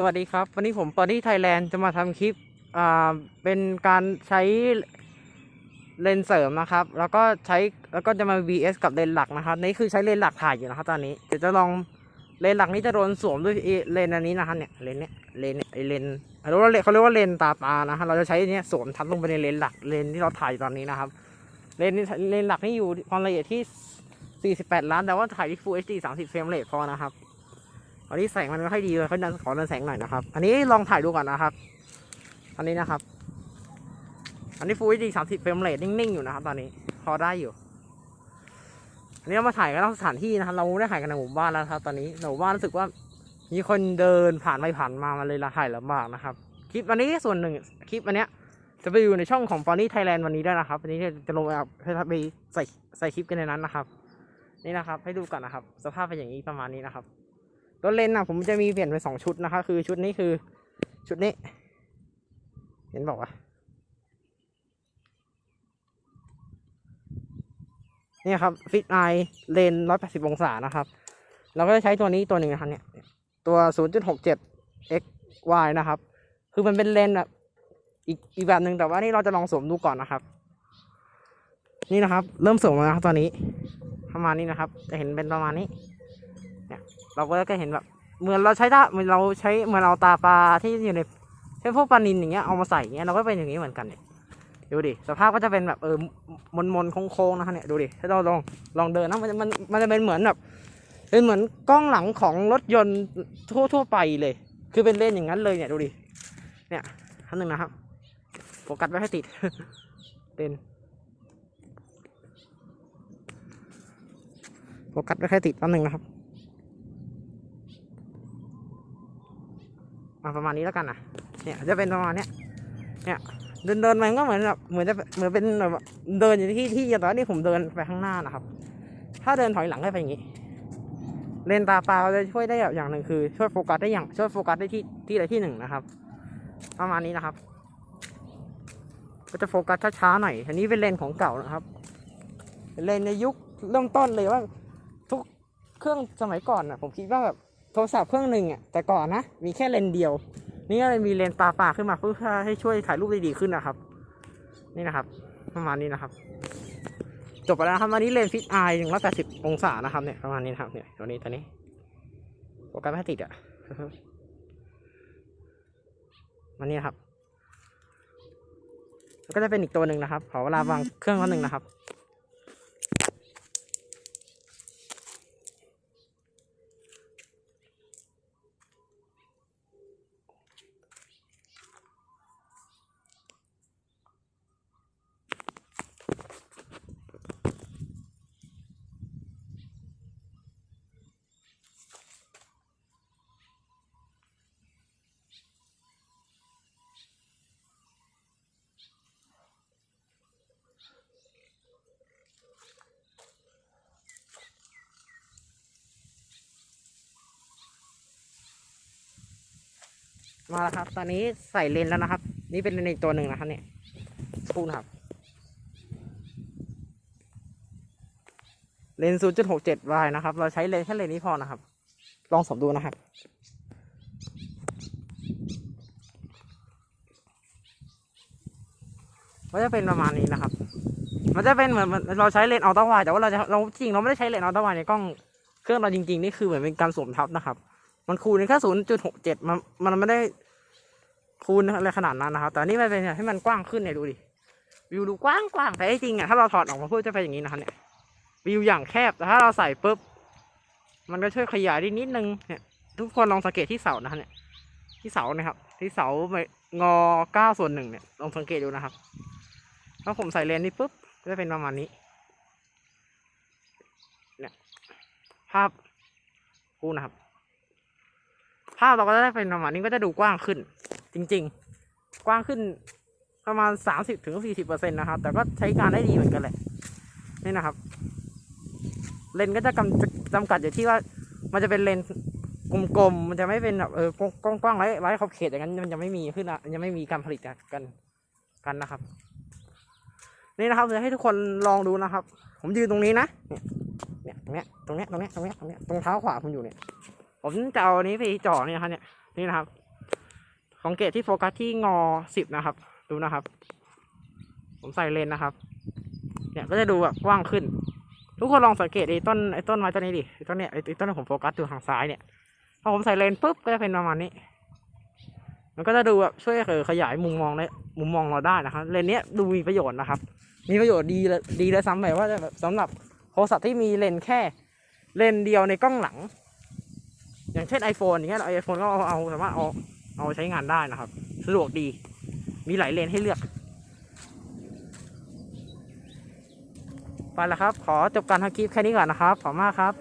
สวัสดีครับ วันนี้ผมปอดี้ไทยแลนด์จะมาทำคลิปอ่าเป็นการใช้เลนเสริมนะครับ แล้วก็ใช้แล้วก็จะมา VS กับเลนหลักนะครับนี่คือใช้เลนหลักถ่ายอยู่นะครับตอนนี้เดี๋ยวจะลองเลนหลักนี้จะโดนสวมด้วยเลนอันนี้นะครับเนี่ยเลนเนี่ยเลนเนี่ยไอเลนเขาเรียกว่าเลนเขาเรียกว่าเลนตาปลานะฮะเราจะใช้เนี้ยสวมทับลงไปในเลนหลักเลนที่เราถ่ายอยู่ตอนนี้นะครับ เลนนี้เลนหลักนี่อยู่ความละเอียดที่ 48 ล้านแต่ว่าถ่ายที่ Full HD 30 เฟรมเรทพอนะครับ อันนี้แสงมันไม่ค่อยดีเลยขาดันขอดันแสงหน่อยนะครับ อันนี้ลองถ่ายดูก่อนนะครับ อันนี้นะครับ อันนี้ Full HD 30เฟรมเรทนิ่งๆอยู่นะครับ ตอนนี้พอได้อยู่ อันนี้เรามาถ่ายกันนอกสถานที่นะครับเราได้ถ่ายกันในหมู่บ้านแล้วครับ ตอนนี้ในหมู่บ้านรู้สึกว่า มีคนเดินผ่านไปผ่านมามาเลยละถ่ายลำบากนะครับ คลิปอันนี้ส่วนหนึ่งคลิปอันเนี้ยจะไปอยู่ในช่องของ f อ n ี y Thailand วันนี้ด้วยนะครับอันนี้จะลงไปเอาไปใส่ใส่คลิปกันในนั้นนะครับ นี่นะครับ ให้ดูก่อนนะครับ สภาพเป็นอย่างนี้ประมาณนี้นะครับ ตัวเลนส์นะผมจะมีเปลี่ยนเป็นสองชุดนะคะ คือชุดนี้คือชุดนี้ เห็นบอกว่าเนี่ยครับฟิตไอเลนร้อยแปดสิบองศานะครับ เราก็จะใช้ตัวนี้ตัวหนึ่งนะครับเนี่ย ตัวศูนย์จุดหกเจ็ด x y นะครับ คือมันเป็นเลนส์แบบอีกอีกแบบหนึ่งแต่ว่านี่เราจะลองสวมดูก่อนนะครับ นี่นะครับ เริ่มสวมแล้วครับตอนนี้ ประมาณนี้นะครับ จะเห็นเป็นประมาณนี้ เราก็จะเห็นแบบเหมือนเราใช้ตาเหมือนเราใช้เหมือนเราตาปลาที่อยู่ในเช่นพวกปลานินอย่างเงี้ยเอามาใส่อย่างเงี้ยเราก็เป็นอย่างนี้เหมือนกันเนี่ยดูดิสภาพก็จะเป็นแบบเออมนมนโค้งๆนะคะเนี่ยดูดิถ้าเราลองลองเดินนะมันมันมันจะเป็นเหมือนแบบเป็นเหมือนกล้องหลังของรถยนต์ทั่วทั่วไปเลย คือเป็นเลนอย่างนั้นเลยเนี่ยดูดิเนี่ยท่านหนึ่งนะครับโฟกัสไว้ให้ติดเป็นโฟกัสไว้ให้ติดแป๊บหนึ่งนะครับ อะประมาณนี้แล้วกันนะเนี่ยจะเป็นประมาณเนี้ยเนี่ยเดินเดินมันก็เหมือนแบบเหมือนจะเหมือนเป็นแบบเดินอยู่ที่ที่แต่ว่านี่ผมเดินไปข้างหน้านะครับ ถ้าเดินถอยหลังก็เป็นอย่างนี้ เลนตาเปล่าจะช่วยได้แบบอย่างหนึ่งคือช่วยโฟกัสได้อย่างช่วยโฟกัสได้ที่ที่ใดที่หนึ่งนะครับ ประมาณนี้นะครับ ก็จะโฟกัสช้าๆหน่อยอันนี้เป็นเลนของเก่านะครับเป็นเลนในยุคเริ่มต้นเลยว่า ทุกเครื่องสมัยก่อนอะผมคิดว่าแบบ ทรศัพท์เครื่องหนึ่งอะแต่ก่อนนะมีแค่เลนเดียว นี่ก็เลยมีเลนตาป่าขึ้นมาเพื่อให้ช่วยถ่ายรูปได้ดีขึ้นนะครับ นี่นะครับ ประมาณนี้นะครับ จบไปแล้วครับวันนี้เลนฟิตไอหนึ่งร้อยแปดสิบองศานะครับเนี่ยประมาณนี้นะครับเนี่ยตัวนี้ตัวนี้โฟกัสไม่ติดอะมันนี่ครับก็จะเป็นอีกตัวหนึ่งนะครับขอเวลาวางเครื่องวันหนึ่งนะครับ มาแล้วครับ ตอนนี้ใส่เลนแล้วนะครับ นี่เป็นเลนอีกตัวหนึ่งนะครับเนี่ยคู่นะครับ เลนศูนย์จุดหกเจ็ดวายนะครับ เราใช้เลนแค่เลนนี้พอนะครับ ลองสมดูนะครับมันจะเป็นประมาณนี้นะครับ มันจะเป็นเหมือนเราใช้เลนส์อัลตร้าไวแต่ว่าเราจะเราจริงเราไม่ได้ใช้เลนส์อัลตร้าไวในกล้องเครื่องเราจริงๆนี่คือเหมือนเป็นการสวมทับนะครับ มันคูณในแค่ศูนย์จุดหกเจ็ดมันมันไม่ได้คูณอะไรขนาดนั้นนะครับ แต่นี่มันเป็นให้มันกว้างขึ้นเนี่ยดูดิ วิวดูกว้างกว้างแต่จริงๆอะถ้าเราถอดออกมาเพื่อจะเป็นอย่างนี้นะครับเนี่ย วิวอย่างแคบ แต่ถ้าเราใส่ปุ๊บ มันก็ช่วยขยายได้นิดนึง เนี่ย ทุกคนลองสังเกตที่เสานะครับเนี่ย ที่เสานะครับ ที่เสางอเก้าส่วนหนึ่งเนี่ย ลองสังเกตดูนะครับ ถ้าผมใส่เลนส์นี้ปุ๊บ ก็จะเป็นประมาณนี้ เนี่ย ภาพคู่นะครับ ภาพเราก็จะได้เป็นประมาณนี้ก็จะดูกว้างขึ้น จริง ๆ กว้างขึ้นประมาณสามสิบถึงสี่สิบเปอร์เซ็นต์นะครับ แต่ก็ใช้การได้ดีเหมือนกันแหละ นี่นะครับ เลนก็จะกำจำกัดอยู่ที่ว่า มันจะเป็นเลนกลมๆ มันจะไม่เป็นแบบเออกว้างๆไร้ไร้ขอบเขตอย่างนั้น มันจะไม่มีขึ้นละมันจะไม่มีการผลิตกันกันนะครับ นี่นะครับจะให้ทุกคนลองดูนะครับ ผมยืนตรงนี้นะ เนี่ย เนี่ย ตรงเนี้ย ตรงเนี้ย ตรงเนี้ย ตรงเนี้ย ตรงเท้าขวาผมอยู่เนี่ย ผมจะเอาอันนี้ไปจ่อเนี่นะครับเนี่ยนี่นะครับ สังเกตที่โฟกัสที่งอสิบนะครับ ดูนะครับ ผมใส่เลนนะครับ เนี่ยก็จะดูแบบกว้างขึ้น ทุกคนลองสังเกตไอ้ต้นไอ้ต้นไม้ต้นนี้ดิไอ้ต้นเนี้ยไอ้ต้นที่ผมโฟกัสอยู่ทางซ้ายเนี่ยพอผมใส่เลนปุ๊บก็จะเป็นประมาณนี้ มันก็จะดูแบบช่วยเออขยายมุมมองในมุมมองเราได้นะครับ เลนเนี้ยดูมีประโยชน์นะครับ มีประโยชน์ดีเลยดีเลยซ้ำไปว่าแบบสำหรับโทรศัพท์ที่มีเลนแค่ เลนเดียวในกล้องหลัง อย่างเช่น iPhone อย่างเงี้ยไอโฟนก็เอาเอาสามารถเอาเอาใช้งานได้นะครับสะดวกดี มีหลายเลนให้เลือกไปแล้วครับ ขอจบการทำคลิปแค่นี้ก่อนนะครับขอบคุณมากครับ